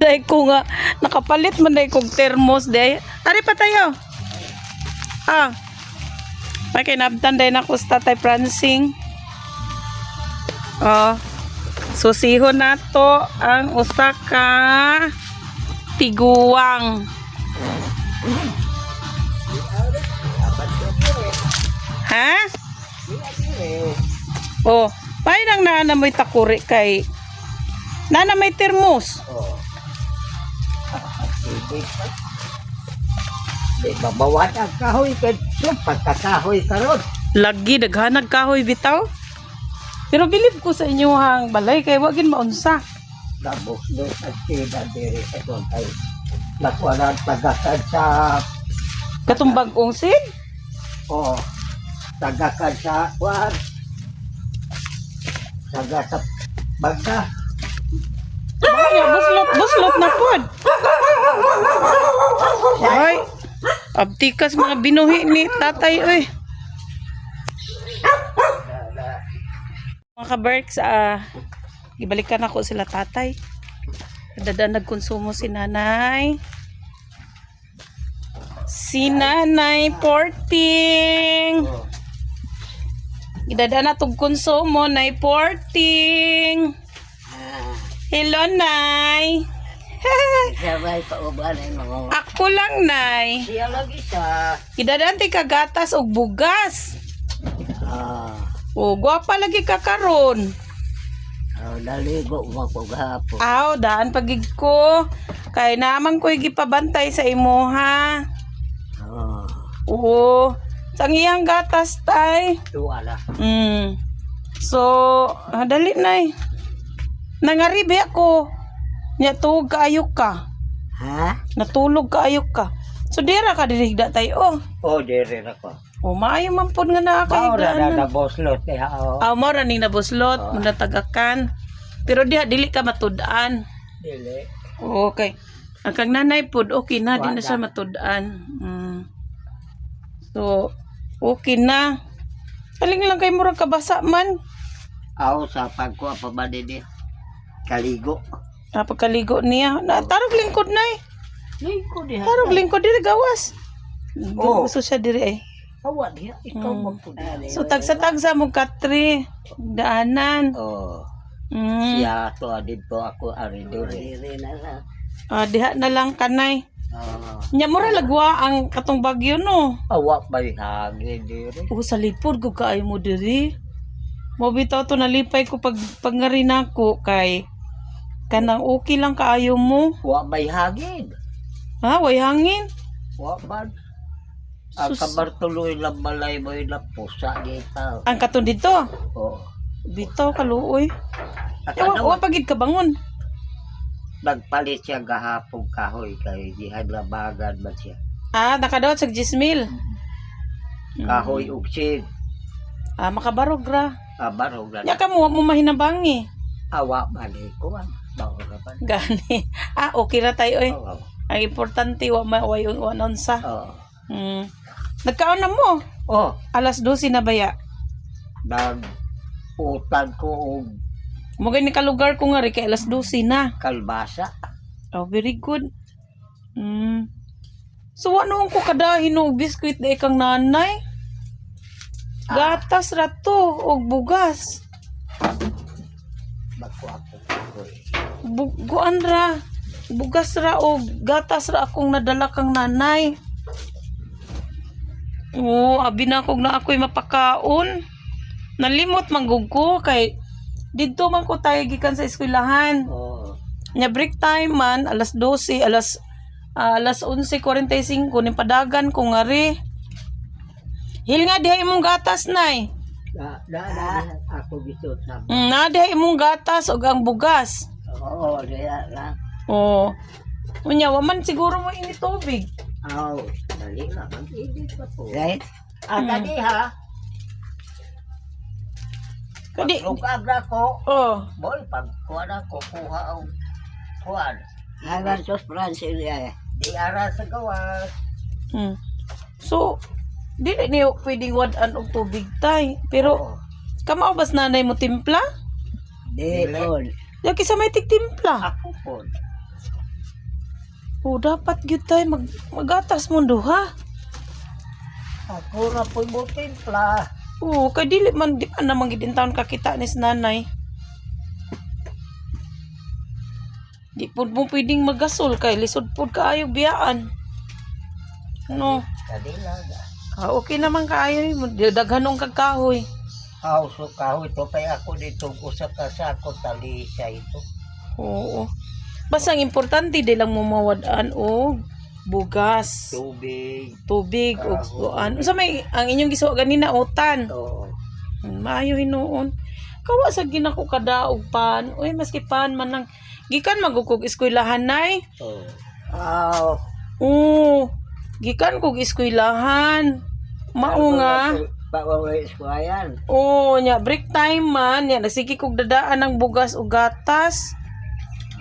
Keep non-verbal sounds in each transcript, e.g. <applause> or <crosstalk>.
Dahil ko nga, nakapalit man dahil kong thermos dahil. Ari pa tayo. Ah. May kinabtan dahil na ko sa tatay Prancing. Oh. Susihon na to ang usa ka tiguang. Ha? Oh, paano nang naana mo'y takuri kay Nana may termos. Oh. Sige pa. Di babawat ang kahoy ka. So, pagkakahoy ka ron. Lagi daghanag kahoy bitaw. Pero bilib ko sa inyo hang balay kay wagin maunsa. Dabos doon at sila diri sa doon kay nakuha tagakad sa Katumbag ungsin. o tagakad sa kuwan taga sa bagda Ay, buslot, buslot na pod. Ay, abtikas mga binuhi ni tatay oy. Mga ka-Berks, ah, ibalikan ako sila tatay. Dada nagkonsumo si nanay. Si nanay porting. Idada na tog konsumo, nay porting. Hello, Nay. <laughs> sabay pa uban ay mga Ako lang, Nay. siya lagi sa Idadante ka gatas og bugas. ah O, gwapa lagi ka karon. oh, naligo mo paghapon Aw, daan pagig ko. Kay naman ko'y gipabantay sa imuha. oh Oo. Sang iyang gatas, tay. tuwala Mm. So, ah, dali, Nay. Nangaribi ako. Nya tuog kaayok ka. ha Natulog kaayok ka. So, dira ka dirigda tayo. Oh. oh diri na ko O, maayo man po nga Maura na na boslot kaya oh Aw mo ra ning nabuslot, Ah. muna tagakan. Pero diha dili ka matud-an. dili Okay. Ang kang nanay pod okay na, di na siya matud-an. Mm. So, okay na. Kaling lang kay murag kabasa man. Ako sa pagkuha pa ba din Kaligo. Napagkaligo niya. Na, tarog lingkod na eh. Ligo diha. Tarog lingkod diri gawas. Oh. Gusto siya diri eh. Awa diha. Ikaw Mm. mo po So, tagsa-tagsa mo katri. Daanan. Oh. Mm. Siya to dito ako ari diri. na lang. Ah, diha na lang kanay. Oh. Nya mura lagwa ang katong bagyo no. Awa ba hangin diri? O sa lipod ko kaayo mo diri. Mo bitaw to nalipay ko pag pangari nako kay kanang okay lang kaayo mo. Wa ba yung hangin? Ha, way hangin. Wa ba? Ang Sus. kabartuloy lang balay mo yung pusa dito. Ang katon dito. Oh. Bitaw kaluoy. Eh, wa, pagid ka bangon. nagpalit siya gahapong kahoy kay dihan labagan ba siya. Ah, nakadaot sa gismil. Kahoy ug sid. Ah, makabarog ra. Abarog na. Nya ka mo wa mo mahinabangi. Awa man. Bawa ka pa. Gani. Ah, okay ra tayo oy. Oo. Ang importante wa ma wa wa unsa. Oo. Hmm. Nagkaon na mo. Oh, Alas 12 na baya. nag utang ko og Mo gani ka lugar ko nga ri kay alas 12 na. kalbasa. Oh, very good. Mm. So, ano ko kada hinog biskuit na ikang nanay? Gatas ra to, og bugas. Bako ako kahoy. Buguan ra. Bugas ra og gatas ra akong nadala kang nanay. Oo, abi na kog na ako'y mapakaon. Nalimot manggug ko kay didto man ko tayo gikan sa eskwelahan. Oh. Nya break time man, alas 12, alas ah, alas 11.45, ni padagan ko nga ri. Hil nga diha imong gatas nay. Da, ako gusto sa Mm, na diha imong gatas ug ang bugas. Oo, diya lang. Oh. Unya, wa man siguro mo ini tubig. Aw, dali na. Mag-edit pa po. Right? Ang Mm. ha, Kadi, paglugag na ko, oh. boy, pag kuha na ko, kuha ang kuha. Hanggang sos Francis eh. Di ara sa gawas. Mm. So, dili niyo pwedeng wadaan og tubig tay. Pero, kamao bas nanay mo timpla? Di Dili. po. Yaki sa may tigtimpla. Ako po. O dapat gyud tay mag magatas mo duha. Ako na po'y mo timpla. Oo, kay dili man di pa naman gid taon kakita ni nanay. Di pud mo pwedeng magasol kay lisod pud kaayo biyaan. No, Kanila na. Ah, okay naman kaayo mo daghanong kag kahoy. Aw, so kahoy to pa'y ako dito usa ka sako talisa ito. Oo. Basta ang importante di lang mo mawadaan og bugas, Tubig. tubig o Kahoy. ano. Sa may ang inyong gisuwa ganina utan. Oo. Hmm, Maayo hinuon. Kawa sa ginako kadaog pan. Uy, maski pan man nang gikan magukog eskwelahan nay. Oo. Aw. Oo. Gikan kog eskwelahan. Mao nga. Bawaway eskwayan. Oo, nya break time man, nya nagsige kog dadaan ng bugas ug gatas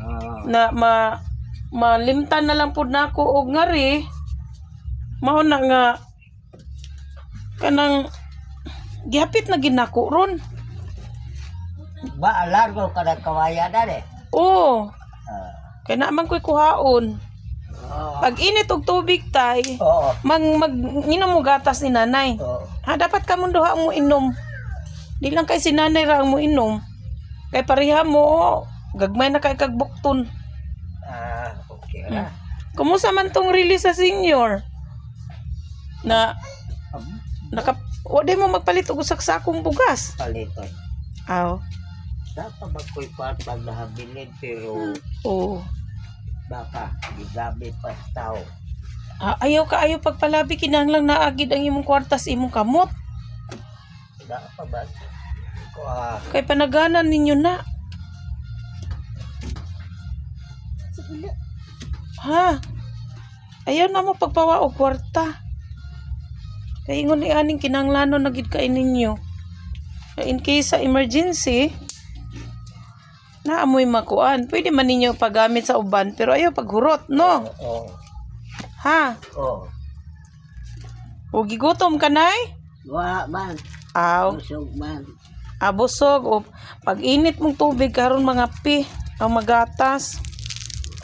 Oo. na ma malimtan na lang pud nako og ngari. Mao na nga kanang gihapit na ginako ron. Ba, largo ka ng kawayan na eh. Oo. Ah. Kaya naman ko'y kuhaon. Oo. Pag init og tubig tay, Oo. mag, mag inom mo gatas ni nanay. Oo. Ha, dapat ka mong duha mo inom. Di lang kay si nanay ra ang mo inom. Kay pareha mo, gagmay na kay kag bukton. Ah, okay na. Kumusta man tong release sa senior? Na, Um, naka, wala mo magpalit og usak sakong bugas. palito. Aw. Dapat magkoy pa pag nahabilin pero Oo. Baka gigamit pa tao. Ah, ayaw ka ayaw pagpalabi kinahanglang naagid ang imong kwartas imong kamot. Dapat ba? Ko ah, Kay panaganan ninyo na. Ha? Ayaw na mo pagpawa og kwarta. Kay ingon ni aning kinanglano na gid kay ninyo. In case sa emergency, na amoy makuan. Pwede man ninyo paggamit sa uban pero ayaw paghurot, no? oo. Ha? Oo. O gigutom ka nay? Wa man. Aw. Usog man. abusog o pag init mong tubig karon mga pi ang magatas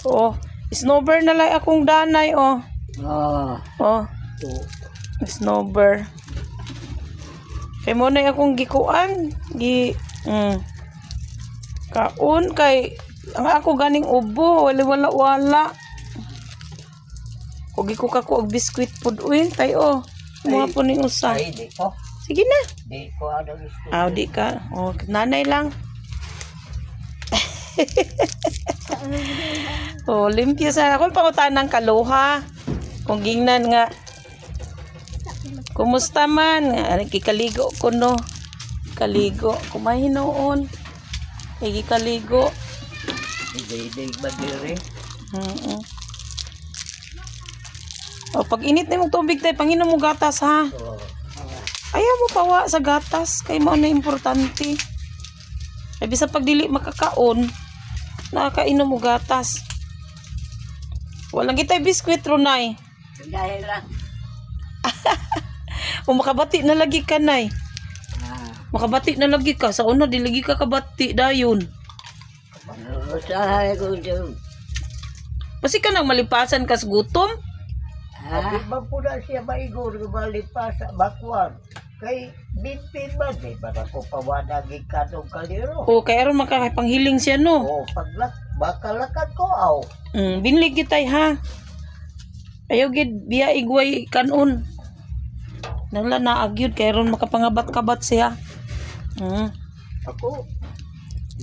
o snowber na lang akong danay o Oo. o snowber kay mo na akong gikuan gi mm, kaon kay ang ako ganing ubo wala wala wala ka ko og biskwit pud uy tayo mga po ning usa Ay, di ko. sige na Di ko ano gusto. Aw, di ka. O, nanay lang. <laughs> o, limpyo sa ako. Pangutaan ng kaluha. Kung gingnan nga. Kumusta man? Kikaligo ko no. Kaligo. Kumain noon. Kikaligo. Hindi ba diri? Mm O, pag init na yung tubig tayo, panginom mo gatas ha. Oo. Ayaw mo pawa sa gatas kay mo na importante. Ay bisa pag dili makakaon, nakakainom mo gatas. Walang kitay biskwit runay. Dahil lang. <laughs> O makabati na lagi ka nay. Makabati na lagi ka. Sa una, di lagi ka kabati dayon. Usahay ko dyan. Kasi ka nang malipasan kas gutom. Di Ah. ba po na siya maigor balik pa sa bakwan? Kay binpin ba? Di ba ako pawanagin ka nung kaliro? O kaya ron makakapanghiling siya no. Oo, paglak, baka lakad ko aw. Mm, binlig kitay ha. Ayaw gid biya igway kanon. Nala naagyod kaya ron makapangabat-kabat siya. Mm. Ako,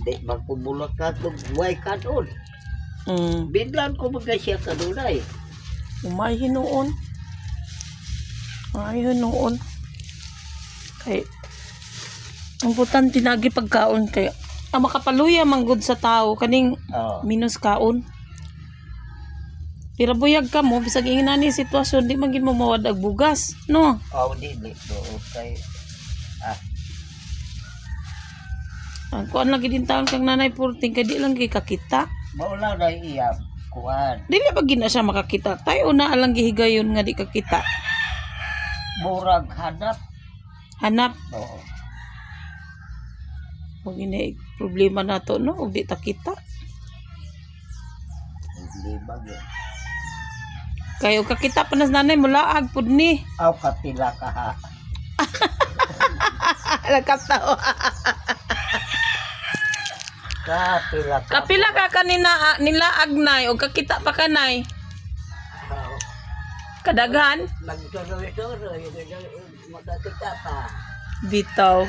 di magpumulak ka nung buhay ka doon. Mm. Binlan ko mga siya. Umay hinuon. Ay hinuon. Kay ang putan tinagi pagkaon kay ang makapaluya manggod sa tao kaning Oo. minus kaon. Pira buyag ka mo bisag ingin na ni sitwasyon di man gid mo mawad bugas, no? Aw, di, di, doon kay, ah, Ang kuan lagi din taon kang nanay purting kay di lang kay kakita. maula na iyam, kuhan. Dili pa gid na siya makakita. Tayo na alang gihigayon nga di kakita. Murag hanap. Hanap Oo. Huwag ini problema na to, no? Huwag di ta kita. Hindi ba yun? Kayo kakita pa nas nanay mula ag pud ni. Aw kapila ka ha. <laughs> Nagkatawa. <laughs> Kapila ka. Kapila ka kanina ah, nila agnay o kakita pa kanay. Kadaghan Magsuroy-suroy. Magkakita pa. bitaw.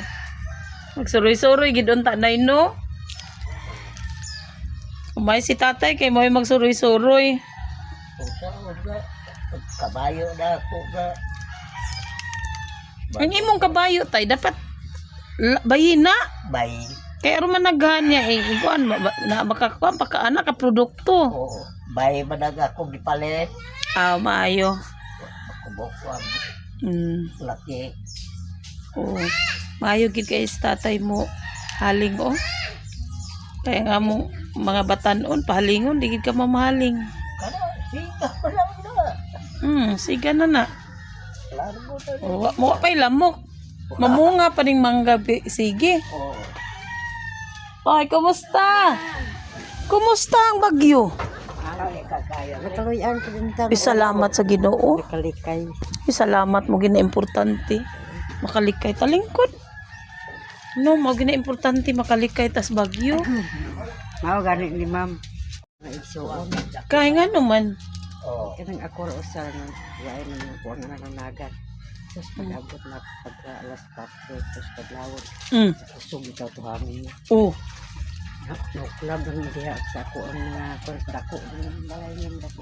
Magsuroy-suroy gid unta nay no. Umay si tatay kay mo magsuroy-suroy. Kabayo na ako na. Ang imong kabayo tay dapat bayina. Bay. Kaya ro man naghanya eh ba- na makakuan pa ka anak ka produkto. Oo. Bay man ako gipalit. Ah, maayo. Kubok Mm. laki. Oo. Maayo gid kay tatay mo haling oh. Kaya nga mo mga batanon pahalingon di gid ka mamahaling. Kana siga pa lang na. Hmm, siga na na. Largo na. Wa- mo pa lamok. Mamunga pa ning mangga bi- sige. Oo. Ay, kumusta? Kumusta ang bagyo? Matuloyan ko din ta. Salamat sa Ginoo. Kalikay. Salamat mo gina importante. Makalikay ta lingkod. No, mo gina importante makalikay tas bagyo. Mao gani ni ma'am. Maigsuon. Kaya nga naman. Oo. Kanang ako ro sa nang waay nang kuan na nanagan. Tapos pag-abot na pagka alas 4, tapos paglawod, Mm. kusog ikaw to hangin. Oh, No, no, club ang diha sa ako ang mga kuan dako balay ng dako.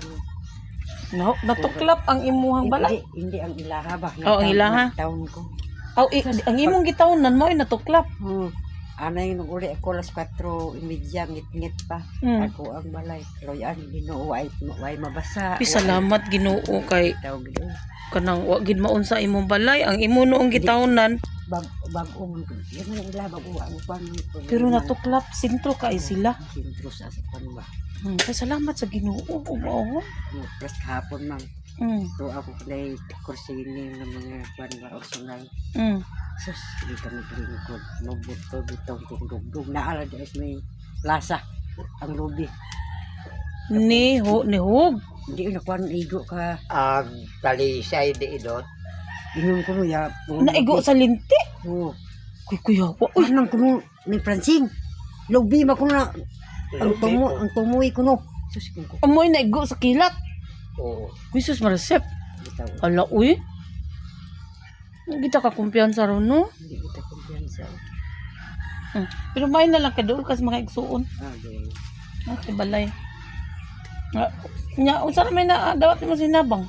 no, natuklap ang imuhang balay. Hindi, hindi ang ilaha ba? Oh, ang ilaha. Taon ko. I- ang imong gitawnan mo ay natuklap. Hmm. Anay nung uli ako alas 4, imedya, ngit-ngit pa. Mm. Ako ang balay. Loyan, ginoo, way, way mabasa. Pi salamat Ginoo kay kanang wa gid maun sa imong balay. Ang imo noong gitawnan Bag, bagong, yan ang ila, bago ang pan. pero natuklap sintro kay sila. Sintro sa pan ba? Hmm, salamat sa Ginoo. Oo. No, plus kahapon man. Mm. So ako kulay kursini ng mga pan ba optional. Mm. Sus, hindi kami lingkod. Mabuto, bitong tungdugdug. Naala dahil may lasa. Ang lubi. Ni ho ni hog. Hindi na kuan igo ka. Ang talisay di idot. Inom ko no ya. Naigo sa linti. Oo. Kuy kuya wa. Uy, nang kuno ni Francine. Lubi ma ko na. Ang tumo, ang tumuy ko no. Sus ko ko. amoy naigo sa kilat. Oo. Kuy sus marasep. Ala uy. Kita ka kumpiyansa ron no. Hindi kita kumpiyansa. Hmm. Pero may na lang kadul kas mga igsuon. Ah, di. Ah, kay balay. Nga, nya unsa may na dawat mo sinabang?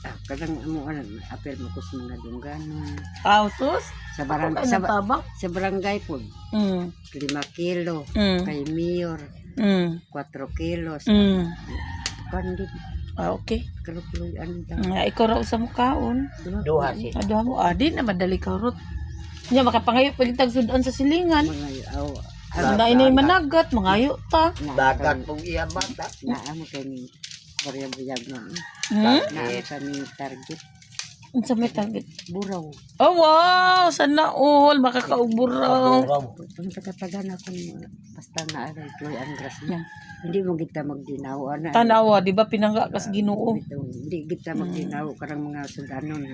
Ah, kadang amo ano, apel mo ko sa mga dungganon. Aw sus. Sa barangay, sa, tabang. sa barangay po, Mm. 5 kilo. Mm. Kay Mayor, Mm. 4 kilos. Mm. Kandi, Ah, okay. karupuloy, ano daw. Nga ikaw raw sa mukhaon. Duha si. Ada mo adi na madali ka rot. Nya makapangayo pagitag sudan sa silingan. Mga aw, Ang na inay managat, mangayo ta. Dagat pong iya bata. Naamo kami, barya-buyag na. Hmm? Naamo kami target, Unsa may target? buraw. Oh wow, sana all makakauburaw. Kaburaw. Kung tagatagan ako basta na aray, tuloy ang grasya. Hindi mo kita magdinaw, ana. Tanawa, di ba pinangga kas Ginoo? Hindi kita magdinaw, karang mga sudanon.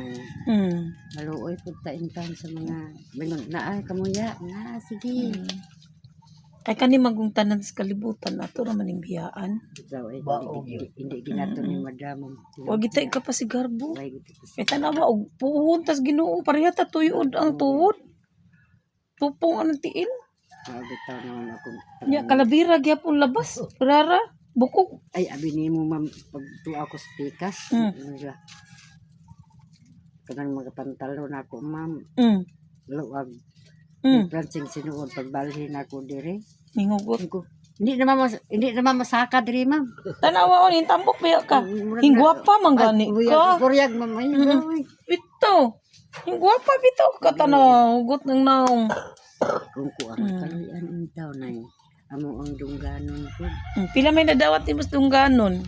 Hmm. Maluoy po taintan sa mga, mingon, na ay kamuya, na, sige. Ay kani magong tanan sa kalibutan ato ra maning biyaan. So, eh, Baog hindi, hindi, ginato ni madam. Wa gitay ka pa si Garbo. Kay tanawa og puhon tas Ginoo pareha ta tuyod ang tuhod. Tupong ang tiil. Mabitaw naman ako. Nya kalabira gyapon labas. Rara, bukog. Ay, abi ni mo ma'am, pag tuwa ako sa pikas, Mm. ano kanang mga pantalo na ako, ma'am, Mm. luwag, Mm. pransing sinuod, pagbalhin ako dire. Ningugot. Sabi ko, hindi naman mas, hindi naman masaka dire, ma'am. Tanawa on tambok biya ka. Hingwapa man gani ka. Kuryag, ma'am, ay, Mm. ay. Bito. Hingwapa bito ka tanaw. Hugot ng naong. Kung ko ang Mm. kaluyan ang tao na yun, amo ang dungganon ko. Mm, Pila may nadawat ni mas dungganon.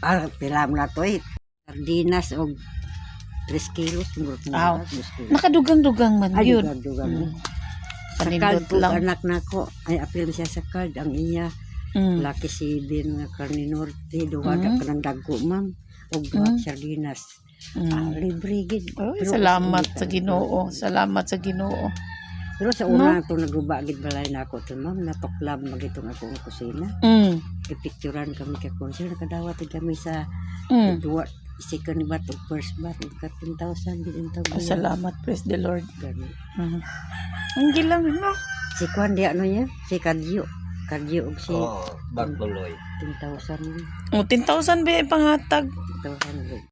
Ah, pilam na to eh. Sardinas o 3 kilos. Muro kong Aw. barat, 3 kilos. Nakadugang-dugang man Ay, yun. dugang-dugang. Mm. Sa Panindot card po, lang. anak na ko. Ay, apil siya sa card. Ang iya, Mm. Laki si Bin nga karni norte, duwa Mm. ka ng dago, ma'am. O Mm. sardinas. Ah, Mm. libre gid. Pero salamat sa sa Ginoo. Salamat sa Ginoo. Pero sa una no? naguba gid balay na ako to, ma'am, natuklab magitong akong kusina. Mm. Ipicturan kami ka konsel nakadawat kami sa Mm. duwa second bat o first bat ka 10,000 din ang Oh, salamat, praise the Lord. Gani. Mm. Ang gilang, no? Si Kwan di ano niya? Si Kadyo. Kadyo og si Oh, bagbuloy. 10,000. O, 10,000 ba yung panghatag? 10,000.